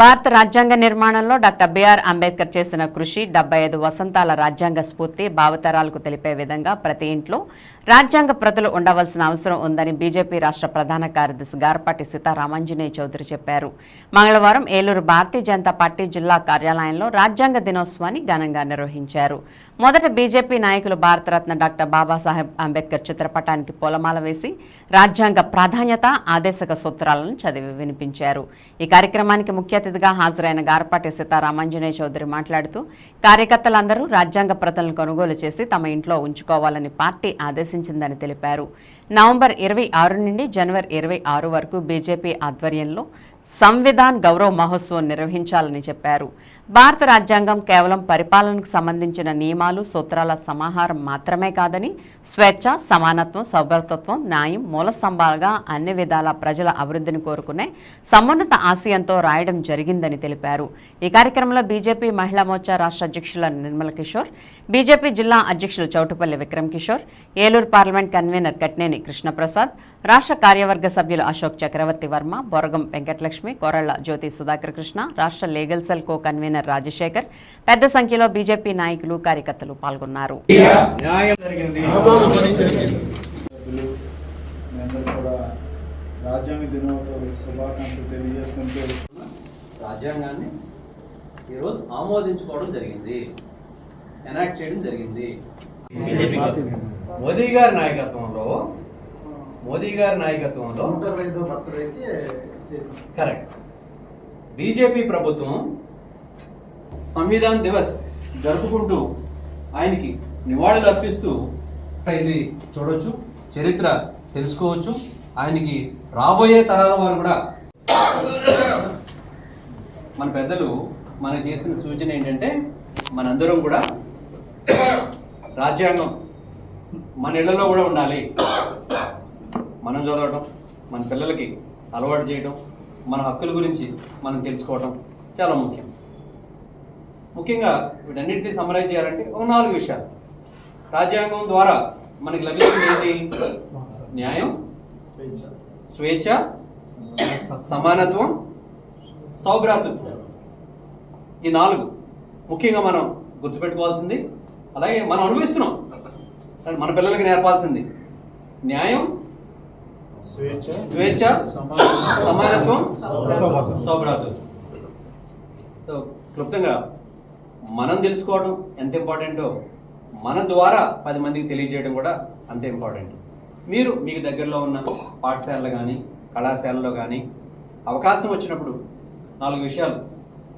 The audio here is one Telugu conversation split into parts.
భారత రాజ్యాంగ నిర్మాణంలో డాక్టర్ బిఆర్ అంబేద్కర్ చేసిన కృషి డెబ్బై ఐదు వసంతాల రాజ్యాంగ స్ఫూర్తి భావతరాలకు తెలిపే విధంగా ప్రతి ఇంట్లో రాజ్యాంగ ప్రతులు ఉండవలసిన అవసరం ఉందని బీజేపీ రాష్ట్ర ప్రధాన కార్యదర్శి గార్పాటి సీతారామాంజనేయ చౌదరి చెప్పారు. మంగళవారం ఏలూరు భారతీయ జనతా పార్టీ జిల్లా కార్యాలయంలో రాజ్యాంగ దినోత్సవాన్ని ఘనంగా నిర్వహించారు. మొదట బీజేపీ నాయకులు భారతరత్న డాక్టర్ బాబాసాహెబ్ అంబేద్కర్ చిత్రపటానికి పూలమాల వేసి రాజ్యాంగ ప్రాధాన్యత ఆదేశక సూత్రాలను చదివి వినిపించారు. ఈ కార్యక్రమానికి ముఖ్య అతిథిగా హాజరైన గార్పాటి సీతారామాంజనేయ చౌదరి మాట్లాడుతూ కార్యకర్తలందరూ రాజ్యాంగ ప్రతులను కొనుగోలు చేసి తమ ఇంట్లో ఉంచుకోవాలని పార్టీ ఆదేశించిందని తెలిపారు. నవంబర్ ఇరవై ఆరు నుండి జనవరి ఇరవై ఆరు వరకు బీజేపీ ఆధ్వర్యంలో సంవిధాన్ గౌరవ మహోత్సవం నిర్వహించాలని చెప్పారు. భారత రాజ్యాంగం కేవలం పరిపాలనకు సంబంధించిన నియమాలు సూత్రాల సమాహారం మాత్రమే కాదని స్వేచ్ఛ సమానత్వం సౌభ్రతత్వం న్యాయం మూల స్తంభాలుగా అన్ని విధాల ప్రజల అభివృద్ధిని కోరుకునే సమున్నత ఆశయంతో రాయడం జరిగిందని తెలిపారు. ఈ కార్యక్రమంలో బీజేపీ మహిళా మోర్చా రాష్ట్ర అధ్యక్షుల నిర్మల కిషోర్ బీజేపీ జిల్లా అధ్యక్షులు చౌటుపల్లి విక్రమ్ కిషోర్ ఏలూరు పార్లమెంట్ కన్వీనర్ కట్నేని కృష్ణప్రసాద్ రాష్ట్ర కార్యవర్గ సభ్యులు అశోక్ చక్రవర్తి వర్మ బొరగం వెంకటలక్ష్మి కొరళ్ళ జ్యోతి సుధాకర్ కృష్ణ రాష్ట్ర legal cell co convener Rajasekhar. పెద్ద సంఖ్యలో బీజేపీ నాయకులు కార్యకర్తలు పాల్గొన్నారు. న్యాయం జరిగింది. సభ్యులు మీ అందరూ కూడా రాజ్యాంగ దినోత్సవ శుభాకాంక్షలు తెలియజేసుకుంటూ రాజ్యాంగాన్ని ఈరోజు ఆమోదించుకోవడం జరిగింది. ఎనాక్ట్ చేయడం జరిగింది. మోదీ గారి నాయకత్వంలో మోదీ గారి నాయకత్వంలో కరెక్ట్. బీజేపీ ప్రభుత్వం సంవిధాన్ దివస్ జరుపుకుంటూ ఆయనకి నివాళులు అర్పిస్తూ ఇది చూడొచ్చు చరిత్ర తెలుసుకోవచ్చు. ఆయనకి రాబోయే తరాల వారు కూడా మన పెద్దలు మనకు చేసిన సూచన ఏంటంటే మనందరం కూడా రాజ్యాంగం మన ఇళ్ళలో కూడా ఉండాలి. మనం చదవటం మన పిల్లలకి అలవాటు చేయడం మన హక్కుల గురించి మనం తెలుసుకోవటం చాలా ముఖ్యం. ముఖ్యంగా వీటన్నిటిని సమరైజ్ చేయాలంటే ఒక నాలుగు విషయాలు. రాజ్యాంగం ద్వారా మనకి లభిస్తుంది ఏంటి? న్యాయం స్వేచ్ఛ స్వేచ్ఛ సమానత్వం సౌభ్రాతృత్వం. ఈ నాలుగు ముఖ్యంగా మనం గుర్తుపెట్టుకోవాల్సింది. అలాగే మనం అనుభవిస్తున్నాం. మన పిల్లలకి నేర్పాల్సింది న్యాయం స్వేచ్ఛ స్వేచ్ఛ సమానత్వం, సో క్లుప్తంగా మనం తెలుసుకోవడం ఎంత ఇంపార్టెంటో మన ద్వారా పది మందికి తెలియజేయడం కూడా అంతే ఇంపార్టెంట్. మీరు మీకు దగ్గరలో ఉన్న పాఠశాలలో కానీ కళాశాలలో కానీ అవకాశం వచ్చినప్పుడు నాలుగు విషయాలు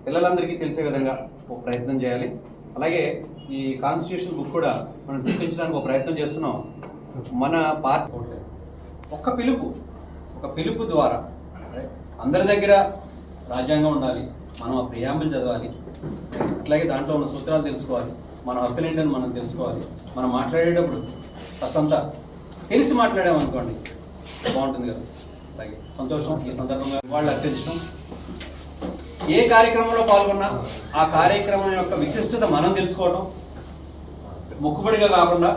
పిల్లలందరికీ తెలిసే విధంగా ఒక ప్రయత్నం చేయాలి. అలాగే ఈ కాన్స్టిట్యూషన్ బుక్ కూడా మనం చూపించడానికి ఒక ప్రయత్నం చేస్తున్నాం. మన పార్టీ ఒక్క పిలుపు ఒక పిలుపు ద్వారా అందరి దగ్గర రాజ్యాంగం ఉండాలి మనం ఆ ప్రియాంబులు చదవాలి అట్లాగే దాంట్లో ఉన్న సూత్రాలు తెలుసుకోవాలి మన హక్కులు ఏంటని మనం తెలుసుకోవాలి మనం మాట్లాడేటప్పుడు కాస్తంత తెలిసి మాట్లాడామనుకోండి బాగుంటుంది కదా. అలాగే సంతోషం ఈ సందర్భంగా వాళ్ళు అర్థించడం. ఏ కార్యక్రమంలో పాల్గొన్నా ఆ కార్యక్రమం యొక్క విశిష్టత మనం తెలుసుకోవడం మొక్కుబడిగా కాకుండా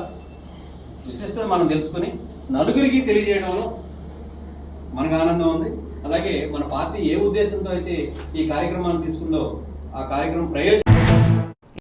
విశిష్టత మనం తెలుసుకుని నలుగురికి తెలియజేయడంలో మనకు ఆనందం ఉంది. అలాగే మన పార్టీ ఏ ఉద్దేశంతో అయితే ఈ కార్యక్రమాన్ని తీసుకుందో ఆ కార్యక్రమం ప్రయోజనం